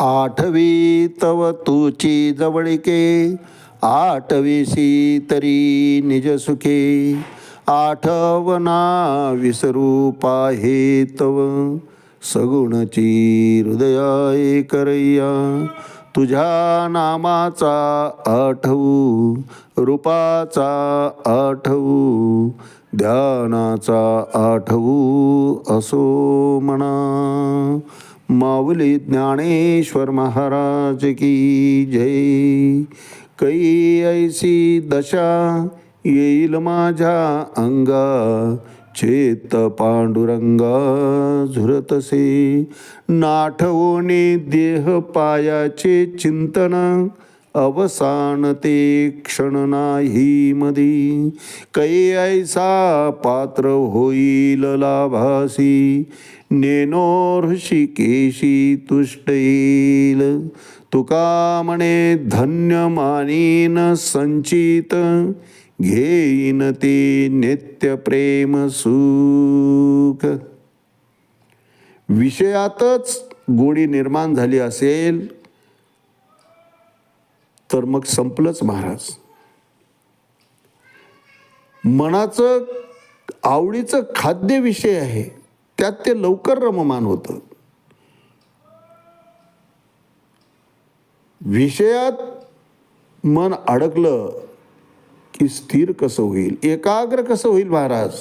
आठवी तव तुची जवळिके आठवीसी तरी निज सुखे आठवना विसरू पाहे तव सगुणची हृदया करैया तुझ्या नामाचा आठवू रूपाचा आठवू ध्यानाचा आठवू असो म्हणा. माऊली ज्ञानेश्वर महाराज की जय. कै ऐसी दशा येईल माझ्या अंगा चेत पांडुरंगा झुरतसे. नाठवणे देह पायाचे चिंतन अवसान ते क्षण नाही मदी. कै ऐसा पात्र होईल लाभासी. नेनो ऋषिकेशी तुष्ट येईल. तुका म्हणे धन्य मानीन संचित. घेईन ते नित्य प्रेम सुख. विषयातच गोडी निर्माण झाली असेल तर मग संपलंच महाराज. मनाचं आवडीचं खाद्य विषय आहे त्यात ते लवकर रममान होतं. विषयात मन अडकलं की स्थिर कसं होईल? एकाग्र कसं होईल महाराज?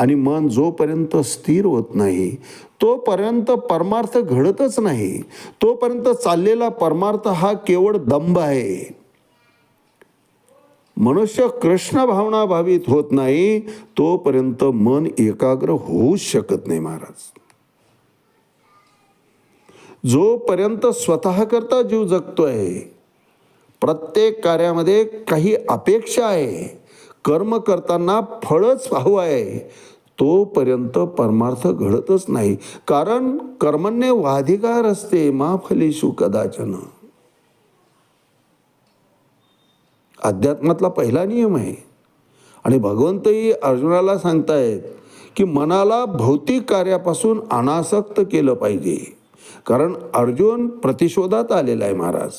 आणि मन जोपर्यंत स्थिर होत नाही तोपर्यंत परमार्थ घडतच नाही. तोपर्यंत चाललेला परमार्थ हा केवळ दंभ आहे. मनुष्य कृष्ण भावना भावित होत नाही तोपर्यंत मन एकाग्र होऊच शकत नाही महाराज. जोपर्यंत स्वतः करता जीव जगतोय प्रत्येक कार्यामध्ये काही अपेक्षा आहे. कर्म करताना फळच हवं आहे. तोपर्यंत परमार्थ घडतच नाही. कारण कर्मण्य वाधिकार असते मा कदाचन. अध्यात्मातला पहिला नियम आहे. आणि भगवंतही अर्जुनाला सांगतायत की मनाला भौतिक कार्यापासून अनासक्त केलं पाहिजे. कारण अर्जुन प्रतिशोधात आलेला आहे महाराज.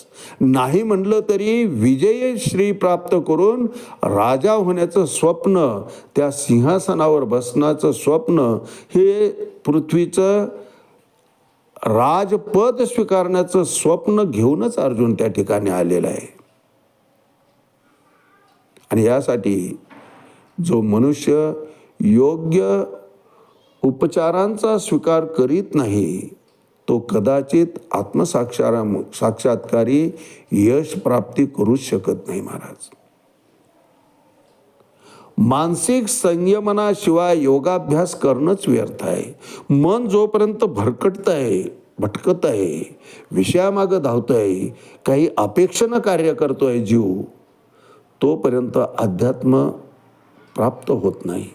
नाही म्हणलं तरी विजय श्री प्राप्त करून राजा होण्याचं स्वप्न त्या सिंहासनावर बसण्याचं स्वप्न हे पृथ्वीचं राजपद स्वीकारण्याचं स्वप्न घेऊनच अर्जुन त्या ठिकाणी आलेला आहे. आणि यासाठी जो मनुष्य योग्य उपचारांचा स्वीकार करीत नाही तो कदाचित आत्मसाक्षारा साक्षात्कारी यश प्राप्ती करूच शकत नाही महाराज. मानसिक संयमनाशिवाय योगाभ्यास करणंच व्यर्थ आहे. मन जोपर्यंत भरकटत आहे भटकत आहे विषयामागं धावत आहे काही अपेक्षेनं कार्य करतो आहे जीव तोपर्यंत अध्यात्म प्राप्त होत नाही.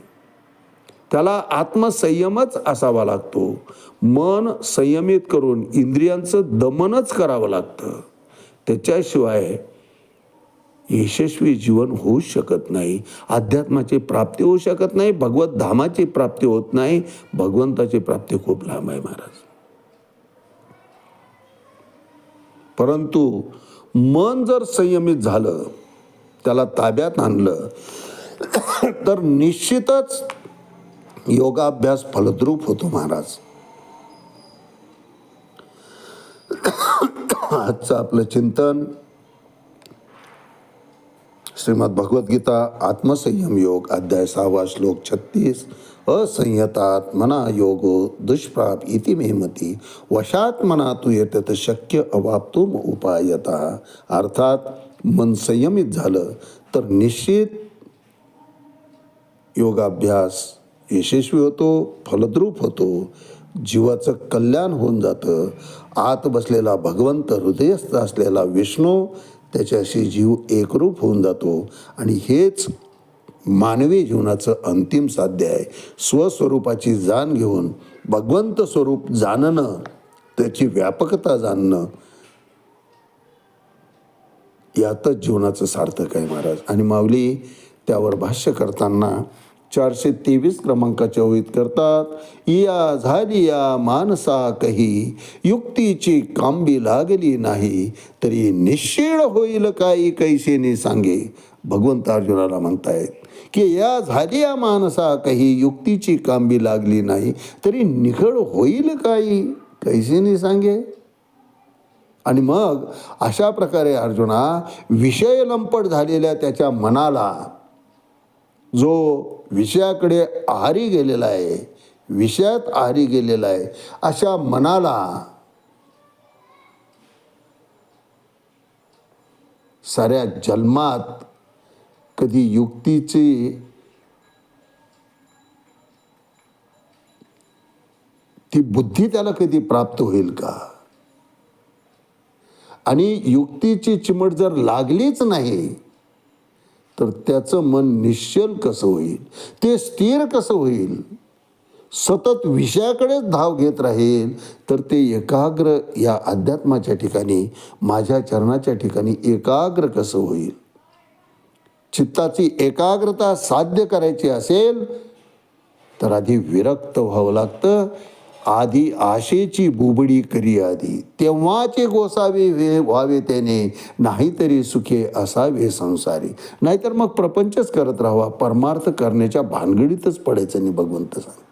त्याला आत्मसंयमच असावा लागतो. मन संयमित करून इंद्रियांचं दमनच करावं लागतं. त्याच्याशिवाय यशस्वी जीवन होऊ शकत नाही. अध्यात्माची प्राप्ती होऊ शकत नाही. भगवत धामाची प्राप्ती होत नाही. भगवंताची प्राप्ती खूप लांब आहे महाराज. परंतु मन जर संयमित झालं त्याला ताब्यात आणलं तर निश्चितच योगाभ्यास फलद्रूप होतो महाराज. आजचं आपलं चिंतन श्रीमद भगवद्गीता आत्मसंयम योग अध्याय सहावा श्लोक छत्तीस असंयतात्मना योगो दुष्प्राप इति मेहमती वशात्मना तू मना तर शक्य अवाप्तुम उपायता. अर्थात मन संयमित झालं तर निश्चित योगाभ्यास यशस्वी होतो फलद्रूप होतो जीवाचं कल्याण होऊन जातं. आत बसलेला भगवंत हृदयस्थ असलेला विष्णू त्याच्याशी जीव एकरूप होऊन जातो. आणि हेच मानवी जीवनाचं अंतिम साध्य आहे. स्वस्वरूपाची जाण घेऊन भगवंत स्वरूप जाणणं त्याची व्यापकता जाणणं यातच जीवनाचं सार्थक आहे महाराज. आणि माऊली त्यावर भाष्य करताना चारशे तेवीस क्रमांकाचे ओळीत करतात. या झाली या मानसा कही युक्तीची कांबी लागली नाही तरी निश्चिळ होईल काही कैसेने सांगे? भगवंत अर्जुनाला म्हणतायत की या झाली या मानसा काही युक्तीची कांबी लागली नाही तरी निखळ होईल काही कैसेने सांगे? आणि मग अशा प्रकारे अर्जुना विषय लंपट झालेल्या त्याच्या मनाला जो विषयाकडे आहारी गेलेला आहे विषयात आहारी गेलेला आहे अशा मनाला साऱ्या जन्मात कधी युक्तीची ती बुद्धी त्याला कधी प्राप्त होईल का? आणि युक्तीची चिमट जर लागलीच नाही तर त्याचं मन निश्चल कसं होईल? ते स्थिर कसं होईल? सतत विषयाकडेच धाव घेत राहील तर ते एकाग्र या अध्यात्माच्या ठिकाणी माझ्या चरणाच्या ठिकाणी एकाग्र कसं होईल? चित्ताची एकाग्रता साध्य करायची असेल तर आधी विरक्त व्हावं लागतं. आधी आशेची बुबडी करी आधी. तेव्हाचे गोसावे वे व्हावे त्याने नाहीतरी सुखे असावे संसारी. नाहीतर मग प्रपंचच करत राहावा परमार्थ करण्याच्या भानगडीतच पडायचं नाही भगवंत सांगतो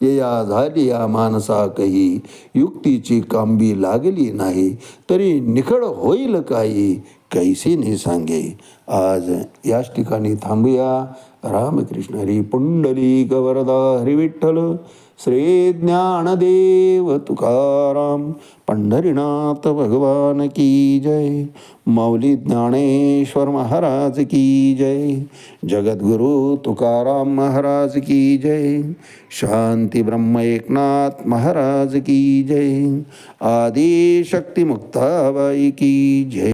या झाली या माणसा काही युक्तीची कांबी लागली नाही तरी निखळ होईल काही कैसीने सांगे. आज याच ठिकाणी थांबूया. रामकृष्ण हरी पुंडली गवरदा हरिविठ्ठल श्री ज्ञानदेव तुकाराम पंढरीनाथ भगवान की जय मौली ज्ञानेश्वर महाराज की जय जगद्गुरु तुकाराम महाराज की जय शांती ब्रह्म एकनाथ महाराज की जय आदि शक्ती मुक्ताबाई की जय।